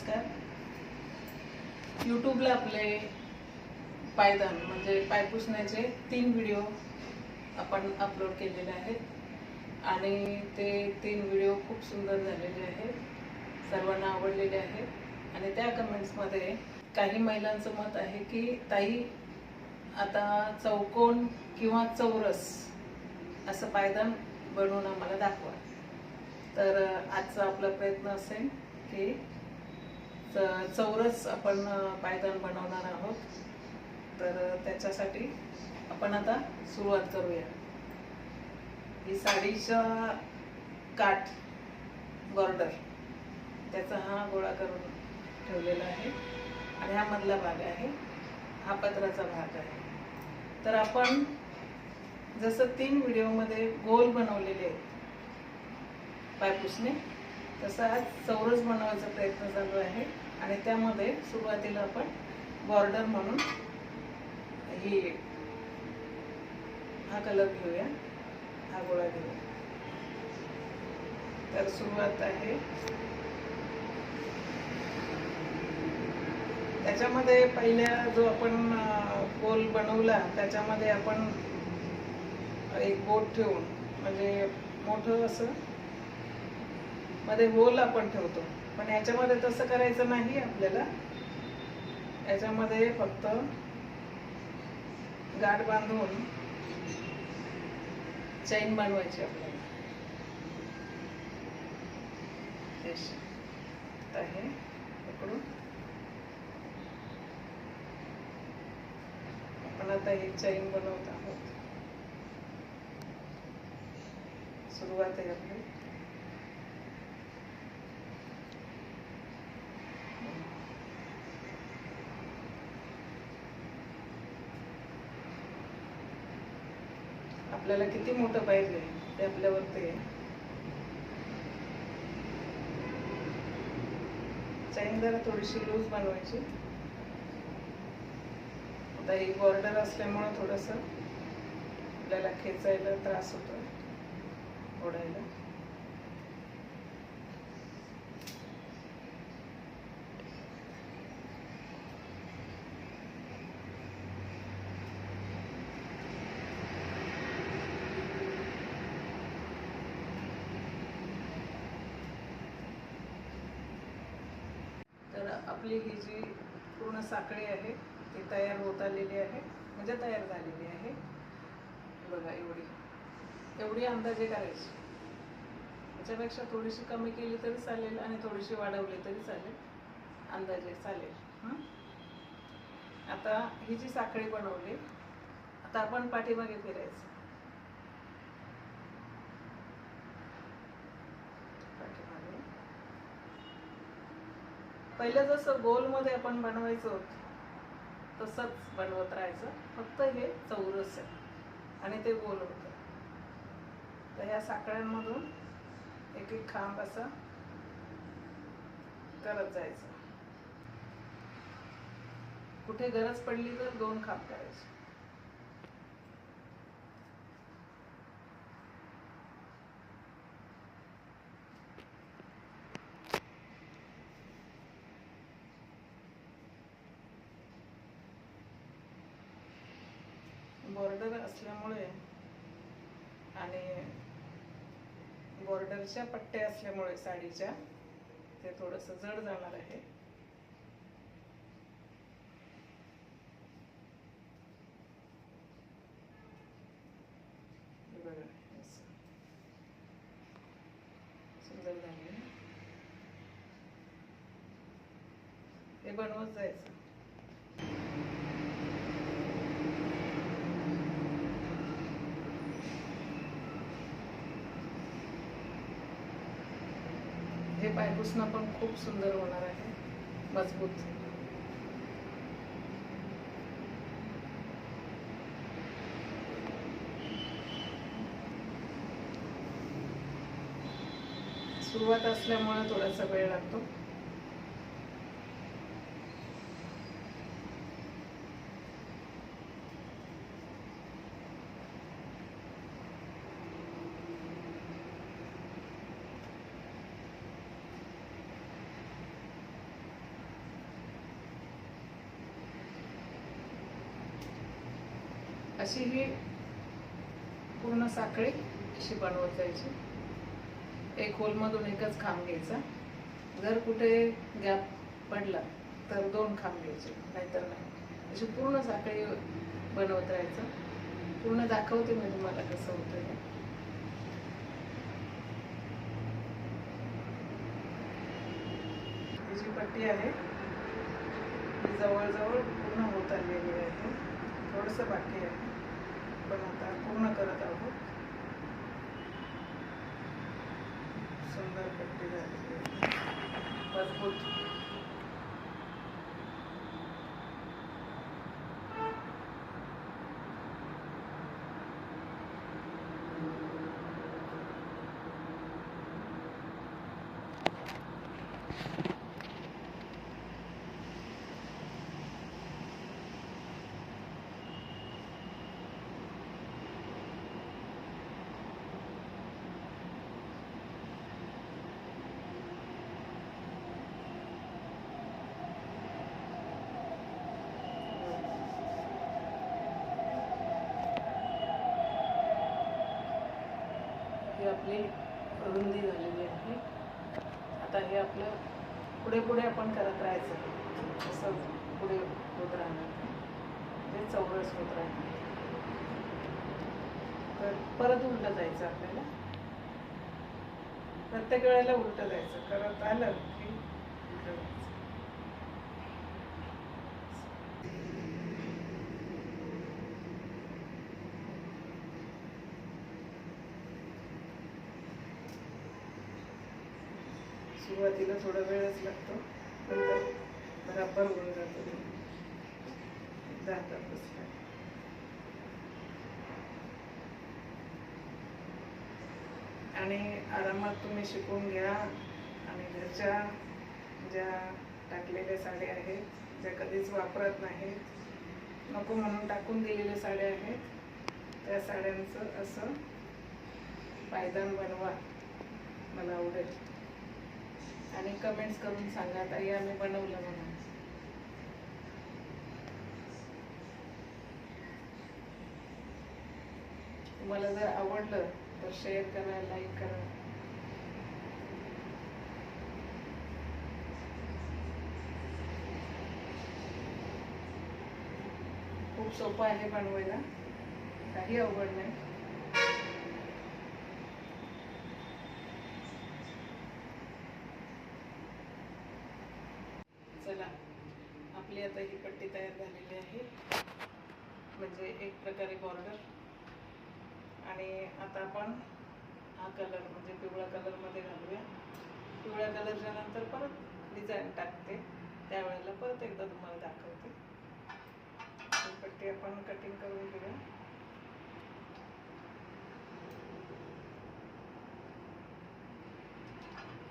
नमस्कार. यूट्यूबला आपले पायदान म्हणजे पाय पुसण्याचे तीन व्हिडिओ आपण अपलोड केलेले आहेत. आणि ते तीन व्हिडिओ खूप सुंदर झालेले आहेत. सर्वांना आवडलेले आहेत. आणि त्या कमेंट्समध्ये काही महिलांचं मत आहे की ताई आता चौकोन किंवा चौरस असं पायदान बनवून आम्हाला दाखवा. तर आजचा आपला प्रयत्न असेल की चौरस आपण पायदान बनवणार आहोत. तर त्याच्यासाठी आपण आता सुरुवात करूया. ही साडीचा काठ बॉर्डर त्याचा हा गोळा करून ठेवलेला आहे. आणि हा मधला भाग आहे. हा पत्राचा भाग आहे. तर आपण जसं तीन व्हिडिओमध्ये गोल बनवलेले आहेत पायपुसने तसं आज चौरस बनवायचा प्रयत्न चालू आहे. आणि त्यामध्ये सुरुवातीला आपण बॉर्डर म्हणून ही हा कलर घेऊया हा गोळा घेऊया. तर सुरुवात आहे. त्याच्यामध्ये पहिल्या जो आपण अं, गोल बनवला त्याच्यामध्ये आपण एक बोट ठेवून म्हणजे मोठं असं मध्ये होल आपण ठेवतो. पण याच्यामध्ये तसं करायचं नाही आपल्याला. याच्यामध्ये फक्त गाठ बांधून चैन बनवायची आपल्याला. हे पकडून. आपण आता ही चैन बनवत आहोत. सुरुवात आहे आपली. आपल्याला किती मोठं पाहिजे ते आपल्यावरती आहे. चैन जरा थोडीशी लूज बनवायची. आता ही बॉर्डर असल्यामुळं थोडंसं आपल्याला खेचायला त्रास होतो ओढायला तर आपली ही जी पूर्ण साखळी आहे ती तयार होत आलेली आहे म्हणजे तयार झालेली आहे. बघा एवढी. एवढी अंदाजे करायची. त्याच्यापेक्षा थोडीशी कमी केली तरी चालेल आणि थोडीशी वाढवली तरी चालेल. अंदाजे चालेल. आता ही जी साखळी बनवली आता आपण पाठीमागे फिरायचं पाठीमागे पहिलं जसं गोलमध्ये आपण बनवायचो तसंच बनवत राहायचं. फक्त हे चौरस आहे. आणि ते गोल होतं. तर ह्या साखळ्यांमधून एक एक खांब असा करत जायचं. कुठे गरज पडली तर दोन खांब करायचे. बॉर्डर असल्यामुळे आणि बॉर्डरच्या पट्ट्या असल्यामुळे साडीच्या ते थोडंसं जड जाणार आहे. बघा, असं. सुंदर झाले. हे बनवत जायचं. पुसणं पण खूप सुंदर होणार आहे. मजबूत. सुरुवात असल्यामुळे थोडासा वेळ लागतो. अशी ही पूर्ण साखळी अशी बनवत जायची. एक होलमधून एकच खांब घ्यायचा. जर कुठे गॅप पडला तर दोन खांब घ्यायचे नाहीतर नाही. अशी पूर्ण साखळी बनवत राहायचं. पूर्ण दाखवते मी तुम्हाला कसं होतं हे जी पट्टी आहे ती जवळजवळ पूर्ण होत आलेली आहे. थोडंसं बाकी आहे. पण आता पूर्ण करत आहोत. सुंदर पट्टी झालेली मजबूत ही आपली रुंदी झालेली आहे. आता हे आपलं पुढे पुढे आपण करत राहायचं. असं पुढे होत राहणार. म्हणजे चौरस होत राहणार. तर परत उलटं जायचं आपल्याला. प्रत्येक वेळेला उलटं जायचं. करत आलं की उलटं जायचं सुरुवातीला थोडा वेळच लागतो. नंतर बराबर होऊन जातो ते. एकदा हातात बसला आणि आरामात तुम्ही शिकून घ्या. आणि घरच्या ज्या टाकलेल्या साड्या आहेत ज्या कधीच वापरत नाहीत नको म्हणून टाकून दिलेल्या साड्या आहेत त्या साड्यांचं असं पायदान बनवा. मला आवडेल. आणि कमेंट्स करून सांगा ताई आम्ही बनवलं म्हणून. तुम्हाला जर आवडलं तर शेअर करा लाईक करा. खूप सोपं आहे बनवायला. काही अवघड नाही चला आपली आता ही पट्टी तयार झालेली आहे. म्हणजे एक प्रकारे बॉर्डर आणि आता आपण हा कलर म्हणजे पिवळ्या कलरमध्ये घालूया. पिवळ्या कलरच्या नंतर परत डिझाईन टाकते. त्यावेळेला परत एकदा तुम्हाला दाखवते. ही पट्टी आपण कटिंग करून घेऊया.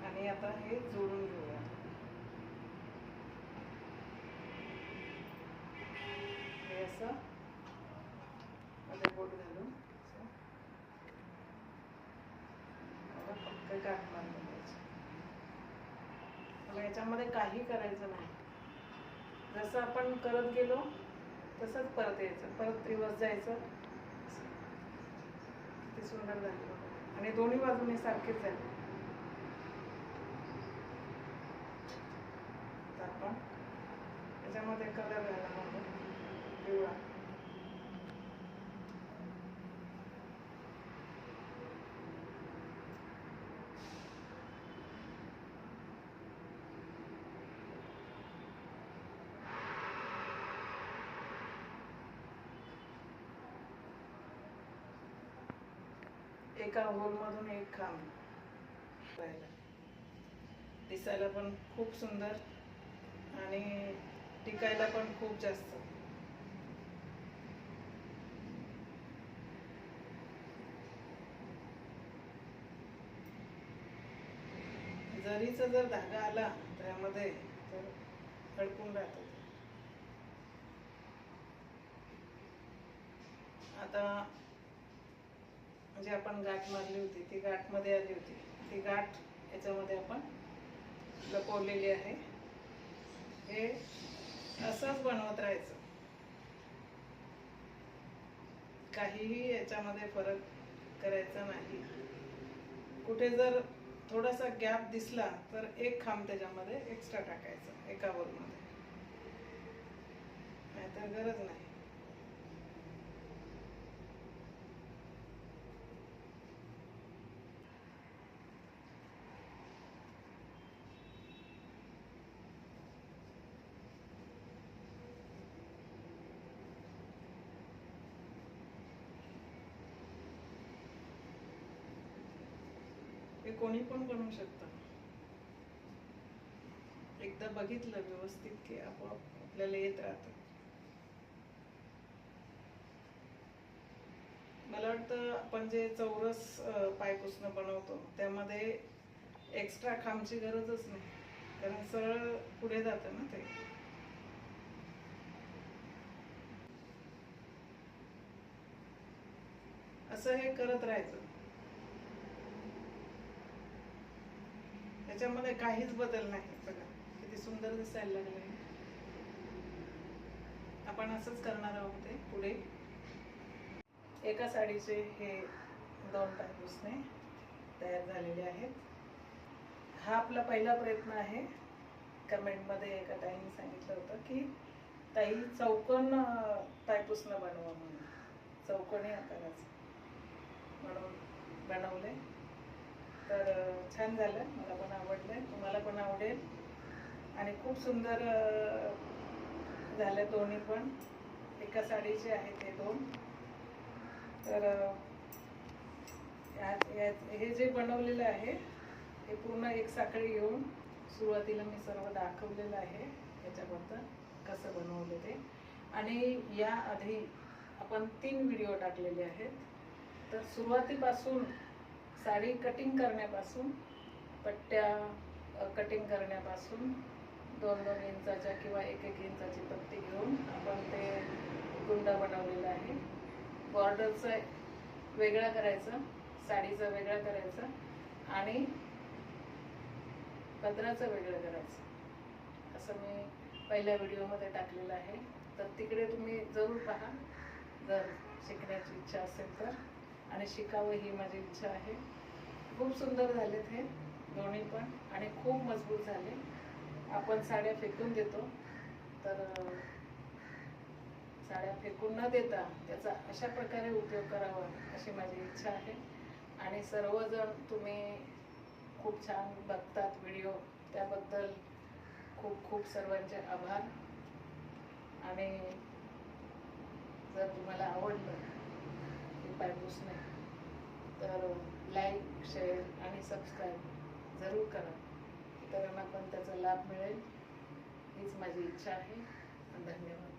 आणि आता हे जोडून घेऊया हे असं. मध्ये बोट घालून. असं. फक्त गाठ मारून द्यायचं मला याच्यामध्ये काही करायचं नाही. जसं आपण करत गेलो तसंच परत यायचं. परत रिवर्स जायचं. किती सुंदर झालं आणि दोन्ही बाजूने सारखेच झाले. आता आपण त्याच्यामध्ये कलर घालणार. आहोत एका होलमधून एक खांब. दिसायला पण खूप सुंदर आणि टिकायला पण खूप जास्त. जरीचा जर धागा आला त्यामध्ये तर अडकून राहतो आता म्हणजे आपण गाठ मारली होती ती गाठमध्ये आली होती. ती गाठ याच्यामध्ये आपण लपवलेली आहे. हे असंच बनवत राहायचं. काहीही याच्यामध्ये फरक करायचा नाही. कुठे जर थोडासा गॅप दिसला तर एक खांब त्याच्यामध्ये एक्स्ट्रा टाकायचा एका बोलमध्ये नाहीतर गरज नाही. हे कोणी पण बनवू शकतं. एकदा बघितलं व्यवस्थित की आपोआप आपल्याला येत राहतं. मला वाटतं आपण जे चौरस पायपुसणं बनवतो त्यामध्ये एक्स्ट्रा खांबची गरजच नाही. कारण सरळ पुढे जातं ना ते. असं हे करत राहायचं. त्याच्यामध्ये काहीच बदल नाही बघा. किती सुंदर दिसायला लागले आपण असंच करणार आहोत ते पुढे. एका साडीचे हे दोन टाकूसने तयार झालेले आहेत. हा आपला पहिला प्रयत्न आहे. कमेंटमध्ये एका ताईने सांगितलं होतं की ताई चौकन टायपूसनं बनवा म्हणून. चौकणी आकाराचं म्हणून बनवले तर छान झालं. मला पण आवडलं. तुम्हाला पण आवडेल. आणि खूप सुंदर झालं दोन्ही पण. एका साडीचे आहेत हे दोन. तर हे जे बनवलेलं आहे हे पूर्ण एक साखळी घेऊन सुरुवातीला मी सर्व दाखवलेलं आहे याच्याबद्दल कसं बनवलं ते. आणि या आधी आपण तीन व्हिडिओ टाकलेले आहेत. तर सुरुवातीपासून साडी कटिंग करण्यापासून पट्ट्या कटिंग करण्यापासून दोन दोन इंचाच्या किंवा एक एक इंचाची पट्टी घेऊन आपण ते गुंडा बनवलेला आहे. बॉर्डरचं वेगळं करायचं साडीचं वेगळं करायचं आणि पदराचं वेगळं करायचं. असं मी पहिल्या व्हिडिओमध्ये टाकलेलं आहे. तर तिकडे तुम्ही जरूर पहा. जर शिकण्याची इच्छा असेल तर. आणि शिकावं ही माझी इच्छा आहे. खूप सुंदर झालेत हे दोन्ही पण आणि खूप मजबूत झाले. आपण साड्या फेकून देतो. तर साड्या फेकून न देता त्याचा अशा प्रकारे उपयोग करावा अशी माझी इच्छा आहे. आणि सर्वजण तुम्ही खूप छान बघतात व्हिडिओ. त्याबद्दल खूप खूप सर्वांचे आभार. आणि जर तुम्हाला आवडलं हे पायपुसणे तर लाईक शेअर आणि सबस्क्राईब जरूर करा. इतरांना पण त्याचा लाभ मिळेल. हीच माझी इच्छा आहे. धन्यवाद.